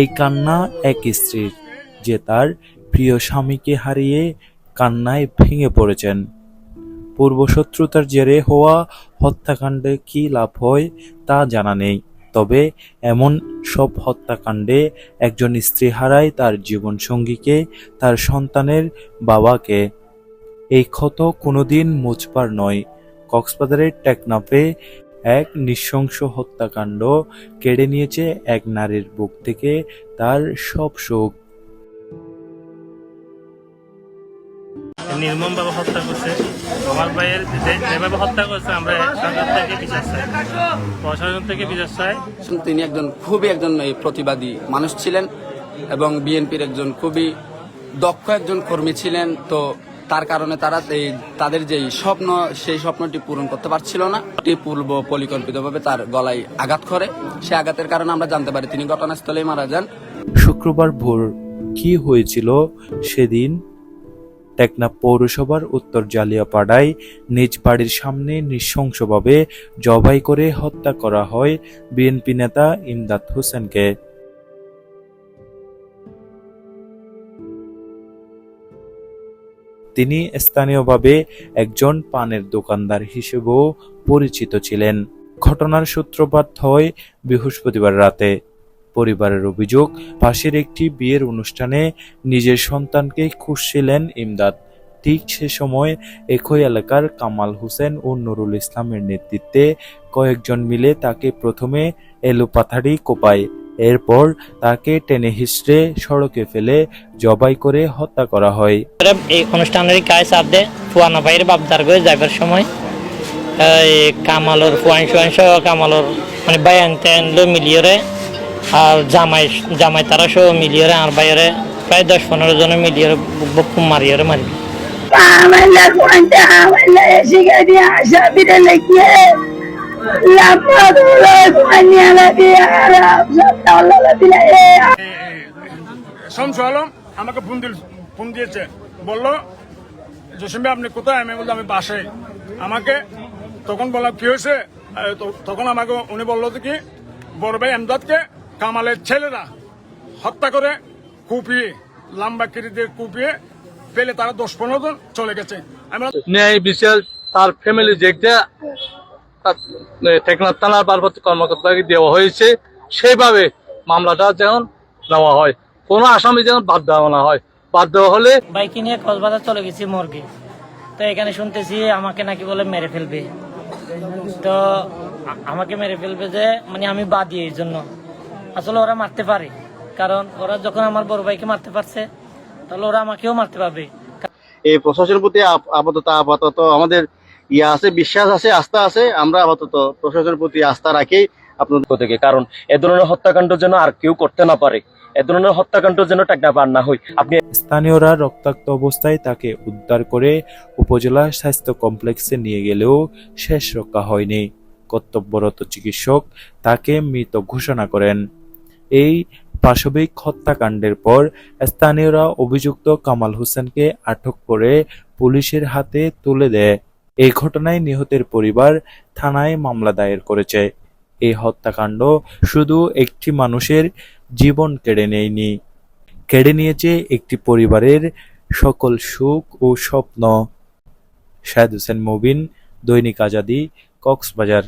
এই কান্না এক স্ত্রীর, যে তার প্রিয় স্বামীকে হারিয়ে কান্নায় ভেঙে পড়েছেন। পূর্বশত্রুতার জেরে হওয়া হত্যাকাণ্ডে কি লাভ হয় তা জানা নেই, তবে এমন সব হত্যাকাণ্ডে একজন স্ত্রী হারায় তার জীবনসঙ্গীকে, তার সন্তানের বাবাকে। এই ক্ষত কোনোদিন মুছবার নয়। কক্সবাজারের টেকনাফে এক নৃশংস হত্যাকাণ্ড কেড়ে নিয়েছে এক নারীর বুক থেকে তার সব সুখ নির্মম ভাবে হত্যা করছে। আমার ভাইয়ের যেভাবে হত্যা করছে আমরা সরকার থেকে বিচার চাই। প্রশাসন থেকে বিচার চাই। তিনি একজন খুবই একজন এই প্রতিবাদী মানুষ ছিলেন এবং বিএনপির একজন খুবই দক্ষ একজন কর্মী ছিলেন। তো তার কারণে তারা এই তাদের যেই স্বপ্ন, সেই স্বপ্নটি পূরণ করতে পারছিল না। পূর্ব পরিকল্পিতভাবে তার গলায় আঘাত করে। সে আঘাতের কারণে আমরা জানতে পারি তিনি ঘটনাস্থলেই মারা যান। শুক্রবার ভোর কি হয়েছিল সেদিন? টেকনাফ পৌরসভার উত্তর জালিয়াপাড়ায় নিজ বাড়ির সামনে নৃশংসভাবে জবাই করে হত্যা করা হয় বিএনপি নেতা ইমদাদ হোসেনকে। তিনি স্থানীয়ভাবে একজন পানের দোকানদার হিসেবেও পরিচিত ছিলেন। ঘটনার সূত্রপাত হয় বৃহস্পতিবার রাতে। পরিবারের অভিযোগ, পাশের একটি বিয়ের অনুষ্ঠানে নিজের সন্তানকে খুঁজছিলেন ইমদাদ। ঠিক সে সময় একই এলাকার কামাল হোসেন ও নুরুল ইসলামের নেতৃত্বে কয়েকজন মিলে তাকে প্রথমে এলোপাথাড়ি কোপায়। এরপর তাকে টেনে হিসড়ে সড়কে ফেলে জবাই করে হত্যা করা হয়। এই অনুষ্ঠানের কাজ সাথে ফুয়ানা ভাইয়ের বাপদার করে যাবার সময় এই কামালর ফুয়ান ফুয়ান সহ কামালর মানে বায়ান তেন মিলিয়ে আর জামাই জামাই তারা সহ মিলিয়রে আর বাইরে প্রায় দশ পনেরো জনের মিলিয়রে বকুম মারিয়রে মারবি Amala আমাকে ফোন দিল, ফোন দিয়েছে। বলল জসিম ভাই আপনি কোথায়? আমি বললাম, আমি বাসায়। আমাকে তখন বললাম তখন আমাকে উনি বলল কি, বড় ভাই কামালের ছেলেরা হত্যা করে কুপিয়ে, লাম্বা দিয়ে কুপিয়ে পেলে তারা দশ পনেরো জন চলে গেছে। আমি ন্যায় বিচার তার ফ্যামিলি যেটা টেকনাথ থানার ভারপ্রাপ্ত কর্মকর্তাকে দেওয়া হয়েছে। সেইভাবে মামলাটা যেন নেওয়া হয়। কোনো আসামি যেন বাদ দেওয়া না হয়। বাদ দেওয়া হলে বাইকে নিয়ে কক্সবাজার চলে গেছি মর্গে। তো এখানে শুনতেছি আমাকে নাকি বলে মেরে ফেলবে। তো আমাকে মেরে ফেলবে যে মানে আমি বাদী এই জন্য। আসলে ওরা মারতে পারে। কারণ ওরা যখন আমার বড় ভাইকে মারতে পারছে তাহলে ওরা আমাকেও মারতে পারবে। এই প্রশাসনের প্রতি আপ- আপাতত আপাতত আমাদের ইয়া আছে, বিশ্বাস আছে, আস্থা আছে, আমরা আপাতত প্রশাসনের প্রতি আস্থা রাখি আপনাদের থেকে। কারণ এ ধরনের হত্যাকাণ্ড যেন আর কেউ করতে না পারে, এ ধরনের হত্যাকাণ্ড যেন টেকনাফে আর না হয়। আপনি স্থানীয়রা রক্তাক্ত অবস্থায় তাকে উদ্ধার করে উপজেলা স্বাস্থ্য কমপ্লেক্সে নিয়ে গেলেও শেষ রক্ষা হয়নি। কর্তব্যরত চিকিৎসক তাকে মৃত ঘোষণা করেন। এই পাশবিক হত্যাকাণ্ডের পর স্থানীয়রা অভিযুক্ত কামাল হোসেনকে আটক করে পুলিশের হাতে তুলে দেয়। এই ঘটনায় নিহতের পরিবার থানায় মামলা দায়ের করেছে। এই হত্যাকাণ্ড শুধু একটি মানুষের জীবন কেড়ে নেয়নি, কেড়ে নিয়েছে একটি পরিবারের সকল সুখ ও স্বপ্ন। শাহেদ হোসেন মুবিন, দৈনিক আজাদি, কক্সবাজার।